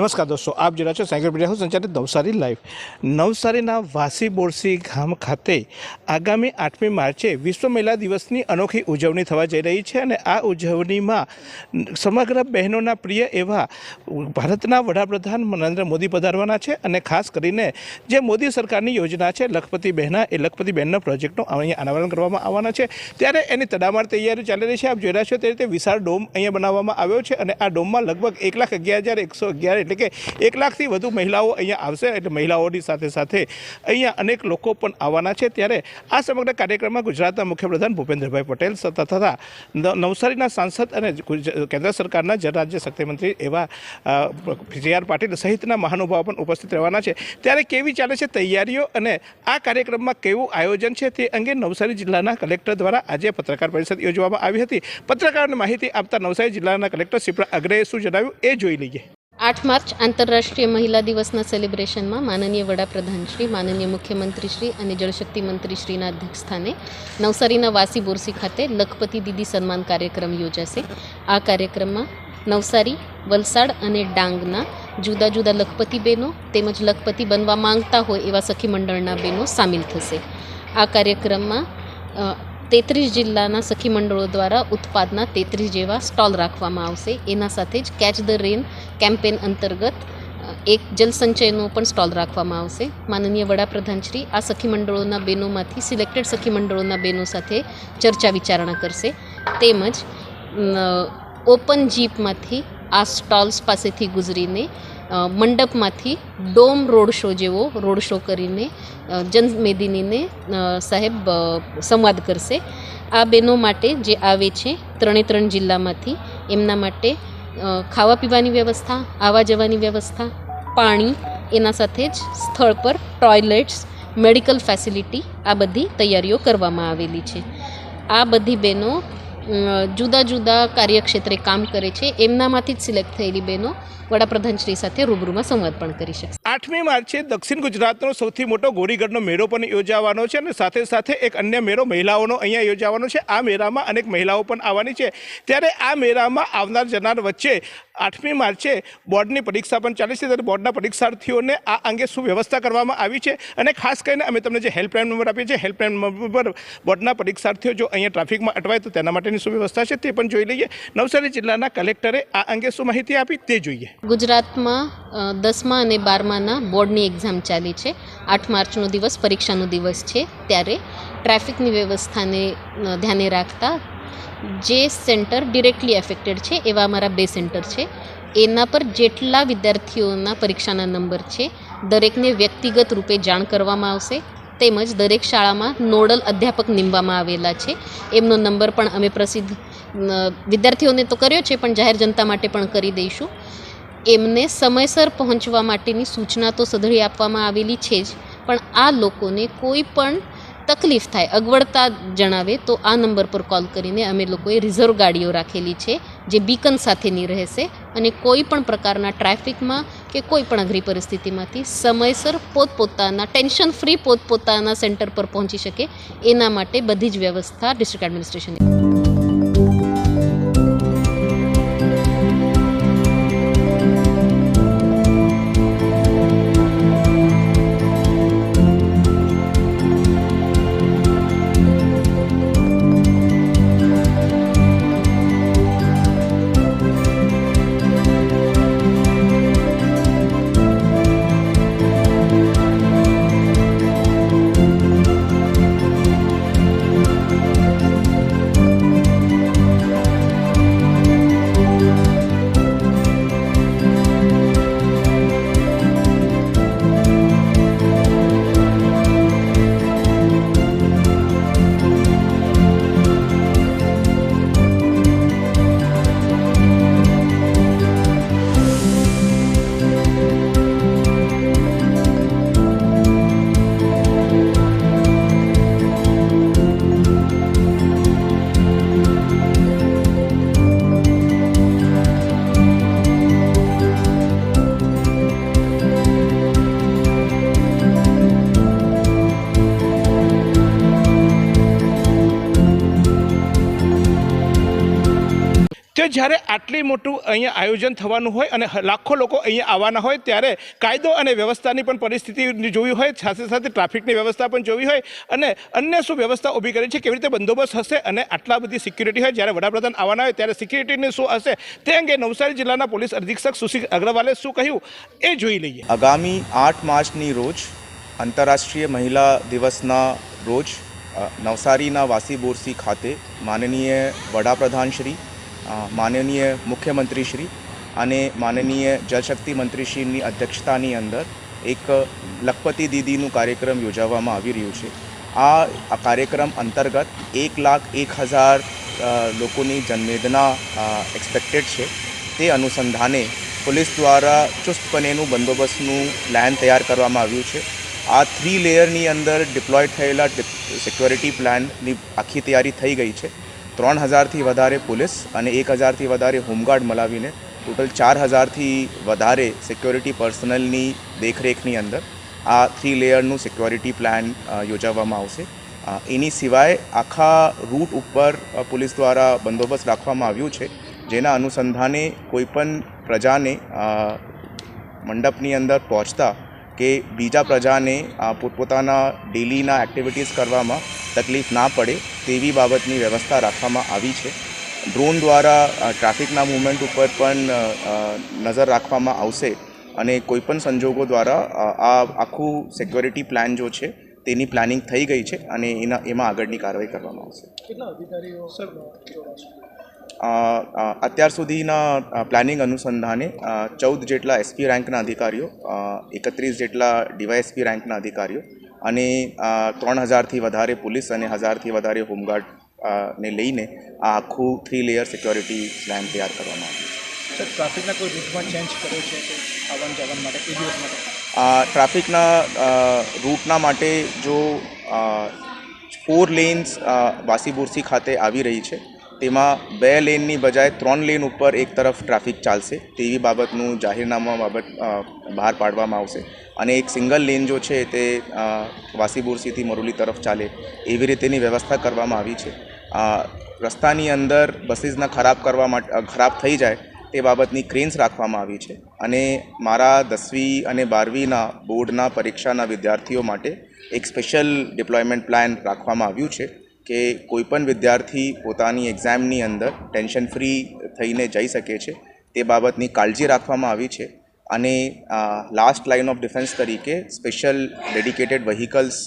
નમસ્કાર દોસ્તો, આપ જોડા છો સાયકલ મીડિયા. હાઉસ સંચાલિત નવસારી લાઈવ. નવસારીના વાસી બોરસી ગામ ખાતે આગામી આઠમી માર્ચે વિશ્વ મહિલા દિવસની અનોખી ઉજવણી થવા જઈ રહી છે અને આ ઉજવણીમાં સમગ્ર બહેનોના પ્રિય એવા ભારતના વડાપ્રધાન નરેન્દ્ર મોદી પધારવાના છે અને ખાસ કરીને જે મોદી સરકારની યોજના છે, લખપતિ બહેના એ લખપતિ બહેનના પ્રોજેક્ટનું અહીંયા અનાવરણ કરવામાં આવવાના છે. ત્યારે એની તડામાર તૈયારી ચાલી રહી છે. આપ જોઈ રહ્યા છો તે રીતે વિશાળ ડોમ અહીંયા બનાવવામાં આવ્યો છે અને આ ડોમમાં લગભગ એક લાખ અગિયાર હજાર એકસો અગિયાર એટલે કે એક લાખથી વધુ મહિલાઓ અહીંયા આવશે એટલે મહિલાઓની સાથે સાથે અહીંયા અનેક લોકો પણ આવવાના છે. ત્યારે આ સમગ્ર કાર્યક્રમમાં ગુજરાતના મુખ્યપ્રધાન ભૂપેન્દ્રભાઈ પટેલ તથા નવસારીના સાંસદ અને કેન્દ્ર સરકારના જનરાજ્ય શક્તિમંત્રી એવા જે આર પાટીલ સહિતના મહાનુભાવો પણ ઉપસ્થિત રહેવાના છે. ત્યારે કેવી ચાલે છે તૈયારીઓ અને આ કાર્યક્રમમાં કેવું આયોજન છે તે અંગે નવસારી જિલ્લાના કલેક્ટર દ્વારા આજે પત્રકાર પરિષદ યોજવામાં આવી હતી. પત્રકારોને માહિતી આપતા નવસારી જિલ્લાના કલેક્ટર શિપ્રા અગ્રેએ શું જણાવ્યું એ જોઈ લઈએ. આઠ માર્ચ આંતરરાષ્ટ્રીય મહિલા દિવસના સેલિબ્રેશનમાં માનનીય વડાપ્રધાન શ્રી, માનનીય મુખ્યમંત્રી શ્રી અને જળશક્તિ મંત્રી શ્રીના અધ્યક્ષસ્થાને નવસારીના વાસી બોરસી ખાતે લખપતિ દીદી સન્માન કાર્યક્રમ યોજાશે. આ કાર્યક્રમમાં નવસારી, વલસાડ અને ડાંગના જુદા જુદા લખપતિ બહેનો તેમજ લખપતિ બનવા માંગતા હોય એવા સખી મંડળના બહેનો સામેલ થશે. આ કાર્યક્રમમાં તેત્રીસ જિલ્લાના સખી મંડળો દ્વારા ઉત્પાદના તેત્રીસ જેવા સ્ટોલ રાખવામાં આવશે. એના સાથે જ કેચ ધ રેન કેમ્પેન અંતર્ગત એક જલસંચયનો પણ સ્ટોલ રાખવામાં આવશે. માનનીય વડાપ્રધાનશ્રી આ સખી મંડળોના બહેનોમાંથી સિલેક્ટેડ સખી મંડળોના બહેનો સાથે ચર્ચા વિચારણા કરશે. તેમજ ઓપન જીપમાંથી આ સ્ટોલ્સ પાસેથી ગુજરીને મંડપમાંથી ડોમ રોડ શો જેવો રોડ શો કરીને જનમેદિનીને સાહેબ સંવાદ કરશે. આ બહેનો માટે જે આવે છે ત્રણે ત્રણ જિલ્લામાંથી, એમના માટે ખાવા પીવાની વ્યવસ્થા, આવવા જવાની વ્યવસ્થા, પાણી, એના સાથે જ સ્થળ પર ટોયલેટ્સ, મેડિકલ ફેસિલિટી આ બધી તૈયારીઓ કરવામાં આવેલી છે. આ બધી બહેનો જુદા જુદા કાર્યક્ષેત્રે કામ કરે છે. એમનામાંથી જ સિલેક્ટ થયેલી બહેનો વડાપ્રધાન શ્રી સાથે રૂબરૂમાં સંવાદ પણ કરી શકશે. આઠમી માર્ચે દક્ષિણ ગુજરાતનો સૌથી મોટો ગોરીગઢનો મેળો પણ યોજાવાનો છે અને સાથે સાથે એક અન્ય મેળો મહિલાઓનો અહીંયા યોજાવાનો છે. આ મેળામાં અનેક મહિલાઓ પણ આવવાની છે. ત્યારે આ મેળામાં આવનાર જનાર વચ્ચે આઠમી માર્ચે બોર્ડની પરીક્ષા પણ ચાલે છે. ત્યારે બોર્ડના પરીક્ષાર્થીઓને આ અંગે શું વ્યવસ્થા કરવામાં આવી છે? અને ખાસ કરીને અમે તમને જે હેલ્પલાઇન નંબર આપીએ છીએ, હેલ્પલાઇન નંબર પર બોર્ડના પરીક્ષાર્થીઓ જો અહીંયા ટ્રાફિકમાં અટવાય તો તેના માટેની શું વ્યવસ્થા છે તે પણ જોઈ લઈએ. નવસારી જિલ્લાના કલેક્ટરે આ અંગે શું માહિતી આપી તે જોઈએ. ગુજરાતમાં દસમા અને બારમાના બોર્ડની એક્ઝામ ચાલી છે. આઠ માર્ચનો દિવસ પરીક્ષાનો દિવસ છે. ત્યારે ટ્રાફિકની વ્યવસ્થાને ધ્યાને રાખતા જે સેન્ટર ડિરેક્ટલી એફેક્ટેડ છે, એવા અમારા બે સેન્ટર છે. એના પર જેટલા વિદ્યાર્થીઓના પરીક્ષાના નંબર છે, દરેકને વ્યક્તિગત રૂપે જાણ કરવામાં આવશે. તેમજ દરેક શાળામાં નોડલ અધ્યાપક નીમવામાં આવેલા છે. એમનો નંબર પણ અમે પ્રસિદ્ધ વિદ્યાર્થીઓને તો કર્યો છે, પણ જાહેર જનતા માટે પણ કરી દઈશું. એમને સમયસર પહોંચવા માટેની સૂચના તો સઘળી આપવામાં આવેલી છે જ, પણ આ લોકોને કોઈ પણ તકલીફ થાય, અગવડતા જણાવે તો આ નંબર પર કોલ કરીને અમે લોકોએ રિઝર્વ ગાડીઓ રાખેલી છે, જે બીકન સાથેની રહેશે અને કોઈ પણ પ્રકારના ટ્રાફિકમાં કે કોઈ પણ અઘરી પરિસ્થિતિમાંથી સમયસર પોતપોતાના, ટેન્શન ફ્રી પોતપોતાના સેન્ટર પર પહોંચી શકે. એના માટે બધી જ વ્યવસ્થા ડિસ્ટ્રિક્ટ એડમિનિસ્ટ્રેશન તો જ્યારે આટલી મોટું અહીંયા આયોજન થવાનું હોય અને લાખો લોકો અહીંયા આવવાના હોય ત્યારે કાયદો અને વ્યવસ્થાની પણ પરિસ્થિતિ જોવી હોય સાથે સાથે ટ્રાફિકની વ્યવસ્થા પણ જોવી હોય અને અન્ય શું વ્યવસ્થા ઊભી કરી છે કેવી રીતે બંદોબસ્ત હશે અને આટલા બધી સિક્યુરિટી હોય જ્યારે વડાપ્રધાન આવવાના હોય ત્યારે સિક્યુરિટીની શું હશે તે અંગે નવસારી જિલ્લાના પોલીસ અધિક્ષક સુશીલ અગ્રવાલે શું કહ્યું એ જોઈ લઈએ. આગામી આઠ માર્ચની રોજ આંતરરાષ્ટ્રીય મહિલા દિવસના રોજ નવસારીના વાસી બોરસી ખાતે માનનીય વડાપ્રધાન શ્રી અ, માનનીય મુખ્યમંત્રી શ્રી અને માનનીય જળશક્તિ મંત્રીશ્રીની અધ્યક્ષતાની અંદર એક લખપતિ દીદીનું કાર્યક્રમ યોજાવામાં આવી રહ્યું છે. આ કાર્યક્રમ અંતર્ગત એક લાખ એક હજાર લોકોની જનવેદના એક્સપેક્ટેડ છે. તે અનુસંધાને પોલીસ દ્વારા ચુસ્તપણેનું બંદોબસ્તનું પ્લાન તૈયાર કરવામાં આવ્યું છે. આ થ્રી લેયરની અંદર ડિપ્લોય થયેલા સિક્યોરિટી પ્લાનની આખી તૈયારી થઈ ગઈ છે. ત્રણ હજારથી વધારે પોલીસ અને એક હજારથી વધારે હોમગાર્ડ મલાવીને ટોટલ ચાર હજારથી વધારે સિક્યોરિટી પર્સનલની દેખરેખની અંદર આ થ્રી લેયરનું સિક્યોરિટી પ્લાન યોજાવામાં આવશે. એની સિવાય આખા રૂટ ઉપર પોલીસ દ્વારા બંદોબસ્ત રાખવામાં આવ્યું છે, જેના અનુસંધાને કોઈપણ પ્રજાને મંડપની અંદર પહોંચતા કે બીજા પ્રજાને પોતપોતાના ડેલીના એક્ટિવિટીઝ કરવામાં તકલીફ ના પડે તેવી બાબતની વ્યવસ્થા રાખવામાં આવી છે. ડ્રોન દ્વારા ટ્રાફિકના મૂવમેન્ટ ઉપર પણ નજર રાખવામાં આવશે અને કોઈપણ સંજોગો દ્વારા આ આખું સિક્યોરિટી પ્લાન જો છે તેની પ્લાનિંગ થઈ ગઈ છે અને એના એમાં આગળની કાર્યવાહી કરવામાં આવશે. અત્યાર સુધીના પ્લાનિંગ અનુસંધાને ચૌદ જેટલા એસપી રેન્કના અધિકારીઓ એકત્રીસ જેટલા ડીવાયએસપી રેન્કના અધિકારીઓ અને ત્રણ હજારથી વધારે પોલીસ અને હજારથી વધારે હોમગાર્ડ ને લઈને આ આખું થ્રી લેયર સિક્યોરિટી પ્લાન તૈયાર કરવામાં આવ્યું સર ટ્રાફિકના કોઈ રૂટમાં ચેન્જ કર્યો છે આવન જવન માટે એ દિવસ માટે? આ ટ્રાફિકના રૂટના માટે જો ફોર લેન્સ વાસીબુરસી ખાતે આવી રહી છે. તેમાં બે લેનની બજાય ત્રણ લેન ઉપર એક તરફ ટ્રાફિક ચાલશે. તેવી બાબતનું જાહેરનામા બાબત બહાર પાડવામાં આવશે. અને એક સિંગલ લેન જો છે તે વાસીબુરસીથી વાસી મરોલી તરફ ચાલે, એવી રીતેની વ્યવસ્થા કરવામાં આવી છે. રસ્તાની અંદર બસીસના ખરાબ કરવા માટે ખરાબ થઈ જાય તે બાબતની ક્રેન્સ રાખવામાં આવી છે. અને મારા દસમી અને બારમીના બોર્ડના પરીક્ષાના વિદ્યાર્થીઓ માટે એક સ્પેશિયલ ડિપ્લોયમેન્ટ પ્લાન રાખવામાં આવ્યું છે. કે કોઈપણ વિદ્યાર્થી પોતાની એક્ઝામની અંદર ટેન્શન ફ્રી થઈને જઈ શકે છે, તે બાબતની કાળજી રાખવામાં આવી છે. અને લાસ્ટ લાઇન ઓફ ડિફેન્સ તરીકે સ્પેશિયલ ડેડિકેટેડ વ્હીકલ્સ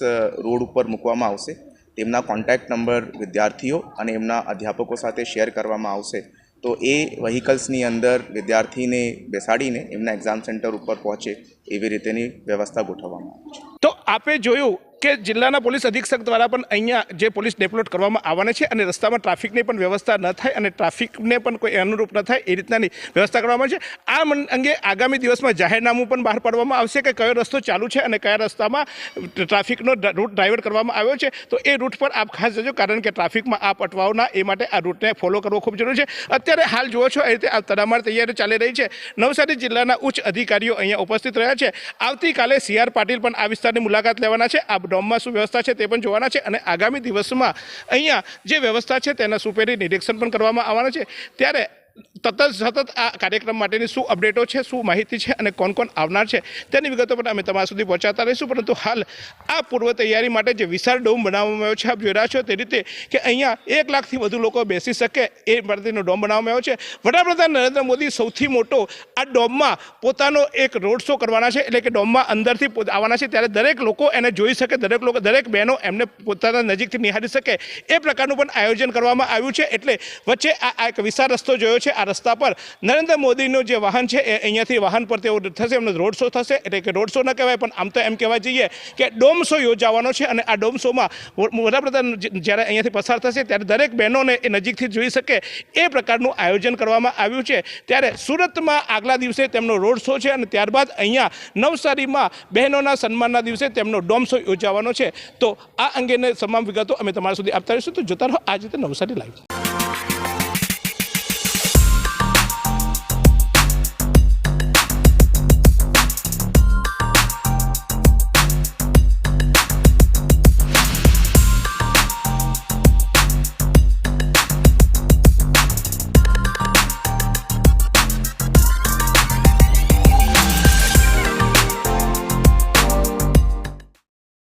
રોડ ઉપર મૂકવામાં આવશે. તેમના કોન્ટેક્ટ નંબર વિદ્યાર્થીઓ અને એમના અધ્યાપકો સાથે શેર કરવામાં આવશે. તો એ વ્હીકલ્સની અંદર વિદ્યાર્થીને બેસાડીને એમના એક્ઝામ સેન્ટર ઉપર પહોંચે. એવી રીતેની વ્યવસ્થા ગોઠવવામાં આવી છે. તો આપે જોયું કે જિલ્લાના પોલીસ અધિક્ષક દ્વારા પણ અહીંયા જે પોલીસ ડેપ્લોટ કરવામાં આવવાના છે અને રસ્તામાં ટ્રાફિકની પણ વ્યવસ્થા ન થાય અને ટ્રાફિકને પણ કોઈ અનુરૂપ ન થાય એ રીતનાની વ્યવસ્થા કરવામાં છે. આ અંગે આગામી દિવસમાં જાહેરનામું પણ બહાર પાડવામાં આવશે કે કયો રસ્તો ચાલુ છે અને કયા રસ્તામાં ટ્રાફિકનો રૂટ ડાયવર્ટ કરવામાં આવ્યો છે. તો એ રૂટ પર આપ ખાસ જજો કારણ કે ટ્રાફિકમાં આ પટવાઓના એ માટે આ રૂટને ફોલો કરવો ખૂબ જરૂરી છે. અત્યારે હાલ જુઓ છો એ રીતે આ તડામાર તૈયારી ચાલી રહી છે. નવસારી જિલ્લાના ઉચ્ચ અધિકારીઓ અહીંયા ઉપસ્થિત રહ્યા છે. આવતીકાલે સી આર પાટીલ પણ આ વિસ્તારની મુલાકાત લેવાના છે. આ ડોમમાં શું વ્યવસ્થા છે તે પણ જોવાના છે અને આગામી દિવસમાં અહીંયા જે વ્યવસ્થા છે તેના સુપેરી નિરીક્ષણ પણ કરવામાં આવવાના છે. ત્યારે તત સતત આ કાર્યક્રમ માટેની શું અપડેટો છે, શું માહિતી છે અને કોણ કોણ આવનાર છે, તેની વિગતો પણ અમે તમારા સુધી પહોંચાડતા રહીશું. પરંતુ હાલ આ પૂર્વ તૈયારી માટે જે વિશાળ ડોમ બનાવવામાં આવ્યો છે, આપ જોઈ રહ્યા છો તે રીતે કે અહીંયા એક લાખથી વધુ લોકો બેસી શકે એ માટેનો ડોમ બનાવવામાં આવ્યો છે. વડાપ્રધાન નરેન્દ્ર મોદી સૌથી મોટો આ ડોમમાં પોતાનો એક રોડ શો કરવાના છે, એટલે કે ડોમમાં અંદરથી આવવાના છે. ત્યારે દરેક લોકો એને જોઈ શકે, દરેક લોકો, દરેક બહેનો એમને પોતાના નજીકથી નિહાળી શકે. એ પ્રકારનું પણ આયોજન કરવામાં આવ્યું છે, એટલે વચ્ચે આ એક વિશાળ રસ્તો જોયો છે. આ રસ્તા પર નરેન્દ્ર મોદીનું જે વાહન છે, એ અહીંયાથી વાહન પર તેઓ થશે. એમનો રોડ શો થશે. એટલે કે રોડ શો ન કહેવાય, પણ આમ તો એમ કહેવાય જઈએ કે ડોમ શો યોજાવાનો છે અને આ ડોમ શોમાં વડાપ્રધાન જ્યારે અહીંયાથી પસાર થશે, ત્યારે દરેક બહેનોને એ નજીકથી જોઈ શકે. એ પ્રકારનું આયોજન કરવામાં આવ્યું છે. ત્યારે સુરતમાં આગલા દિવસે તેમનો રોડ શો છે અને ત્યારબાદ અહીંયા નવસારીમાં બહેનોના સન્માનના દિવસે તેમનો ડોમ શો યોજાવાનો છે. તો આ અંગેની તમામ વિગતો અમે તમારા સુધી આપતા રહીશું. તો જોતા રહો. આ રીતે નવસારી લાઈવ